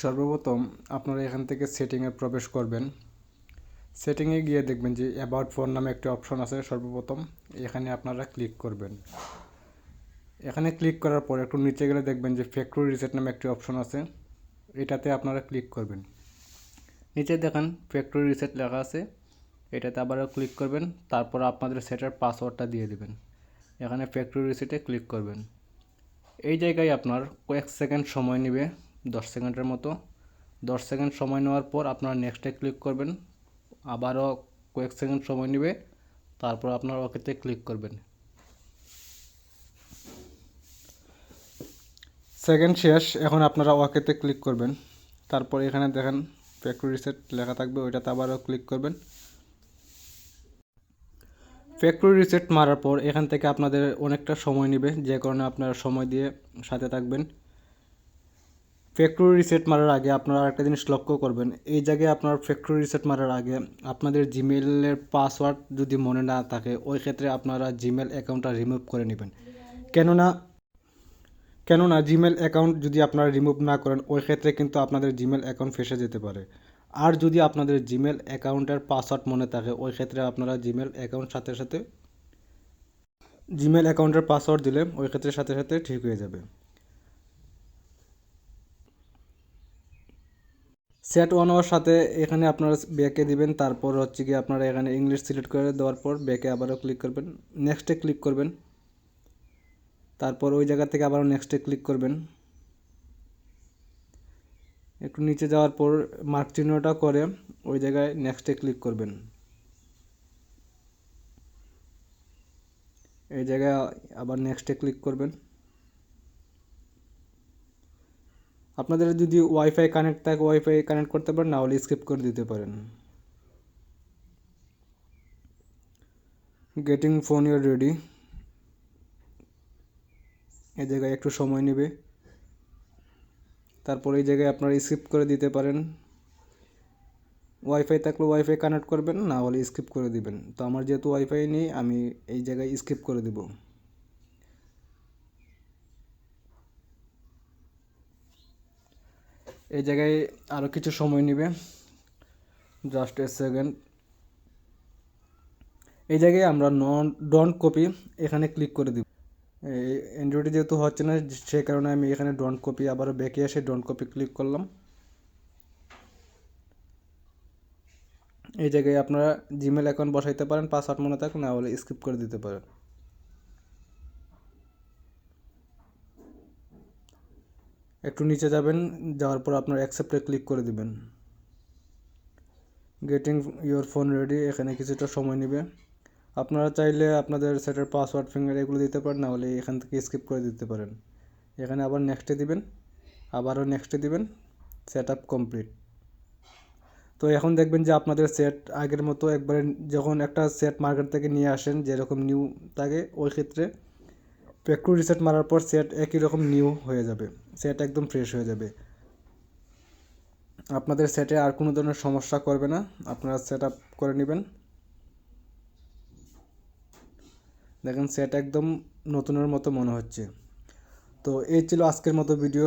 সর্বপ্রথম আপনারা এখান থেকে সেটিংয়ে প্রবেশ করবেন। সেটিংয়ে গিয়ে দেখবেন যে অ্যাবাউট ফোন নামে একটি অপশন আছে, সর্বপ্রথম এখানে আপনারা ক্লিক করবেন। এখানে ক্লিক করার পর একটু নিচে গেলে দেখবেন যে ফ্যাক্টরি রিসেট নামে একটি অপশন আছে, এটাতে আপনারা ক্লিক করবেন। নিচে দেখেন ফ্যাক্টরি রিসেট লেখা আছে, এটাতে আবারও ক্লিক করবেন, তারপর আপনাদের সেটার পাসওয়ার্ডটা দিয়ে দেবেন। এখানে ফ্যাক্টরি রিসেটে ক্লিক করবেন। এই জায়গায় আপনার কয়েক সেকেন্ড সময় নেবে। দশ সেকেন্ডের মতো। দশ সেকেন্ড সময় নেওয়ার পর আপনারা নেক্সটে ক্লিক করবেন। আবারও কয়েক সেকেন্ড সময় নেবে, তারপর আপনার ওকেতে ক্লিক করবেন। সেকেন্ড শেষ, এখন আপনারা ওকেতে ক্লিক করবেন। তারপর এখানে দেখেন ফ্যাক্টরি রিসেট লেখা থাকবে, ওইটাতে আবারও ক্লিক করবেন। ফ্যাক্টরি রিসেট মারার পর এখান থেকে আপনাদের অনেকটা সময় নেবে, যে কারণে আপনারা সময় দিয়ে সাথে থাকবেন। ফ্যাক্টরি রিসেট মারার আগে আপনারা আরেকটা জিনিস লক্ষ্য করবেন। এই জায়গায় আপনার ফ্যাক্টরি রিসেট মারার আগে আপনাদের জিমেলের পাসওয়ার্ড যদি মনে না থাকে, ওই ক্ষেত্রে আপনারা জিমেল অ্যাকাউন্টটা রিমুভ করে নেবেন। কেননা কেননা জিমেল অ্যাকাউন্ট যদি আপনারা রিমুভ না করেন, ওই ক্ষেত্রে কিন্তু আপনাদের জিমেল অ্যাকাউন্ট ফেসে যেতে পারে। আর যদি আপনাদের জিমেল অ্যাকাউন্টের পাসওয়ার্ড মনে থাকে, ওই ক্ষেত্রে আপনারা জিমেল অ্যাকাউন্ট সাথে সাথে জিমেল অ্যাকাউন্টের পাসওয়ার্ড দিলে ওই ক্ষেত্রে সাথে সাথে ঠিক হয়ে যাবে। সেট ওয়ান হওয়ার সাথে এখানে আপনারা ব্যাকে দিবেন, তারপর হচ্ছে গিয়ে আপনারা এখানে ইংলিশ সিলেক্ট করে দেওয়ার পর ব্যাকে আবারও ক্লিক করবেন নেক্সটে ক্লিক করবেন। তারপর ওই জায়গা থেকে আবারও নেক্সটে ক্লিক করবেন। একটু নিচে যাওয়ার পর মার্ক চিহ্নটা করে ওই জায়গায় নেক্সটে ক্লিক করবেন। এই জায়গায় আবার নেক্সটে ক্লিক করবেন। আপনাদের যদি ওয়াইফাই কানেক্ট থাকে ওয়াইফাই কানেক্ট করতে পারেন না হলে স্কিপ করে দিতে পারেন। গেটিং ফোন ইউর রেডি এই জায়গায় একটু সময় নেবে। তারপর এই জায়গায় আপনারা স্কিপ করে দিতে পারেন। ওয়াইফাই থাকলে ওয়াইফাই কানেক্ট করবেন না হলে স্কিপ করে দিবেন। তো আমার যেহেতু ওয়াইফাই নেই, আমি এই জায়গায় স্কিপ করে দেব। এই জায়গায় আরও কিছু সময় নেবে। জাস্ট এ সেকেন্ড এই জায়গায় আমরা নন ডন্ট কপি এখানে ক্লিক করে দিব। এই অ্যান্ড্রয়েডে যেহেতু হচ্ছে না সে কারণে আমি এখানে ডন্ট কপি আবারও ব্যাকে এসে ডন্ট কপি ক্লিক করলাম। এই জায়গায় আপনারা জিমেল অ্যাকাউন্ট বসাইতে পারেন পাসওয়ার্ড মনে থাক না হলে স্কিপ করে দিতে পারেন। একটু নিচে যাবেন, যাওয়ার পর আপনার অ্যাকসেপ্টে ক্লিক করে দিবেন। গেটিং ইওর ফোন রেডি এখানে কিছুটা সময় নেবে। আপনারা চাইলে আপনাদের সেটের পাসওয়ার্ড ফিঙ্গার এগুলো দিতে পারেন, না হলে এখান থেকে স্কিপ করে দিতে পারেন। এখানে আবার নেক্সটে দিবেন, আবারও নেক্সটে দিবেন সেট আপ কমপ্লিট তো এখন দেখবেন যে আপনাদের সেট আগের মতো একবারে যখন একটা সেট মার্কেট থেকে নিয়ে আসেন, যেরকম নিউ থাকে ওই ক্ষেত্রে ফ্যাক্টরি রিসেট মারার পর সেট একই রকম নিউ হয়ে যাবে। সেট একদম ফ্রেশ হয়ে যাবে। আপনাদের সেটে আর কোনো ধরনের সমস্যা করবে না। আপনারা সেট আপ করে নেবেন। দেখেন সেট একদম নতুনের মতো মনে হচ্ছে। তো এই ছিল আজকের মতো ভিডিও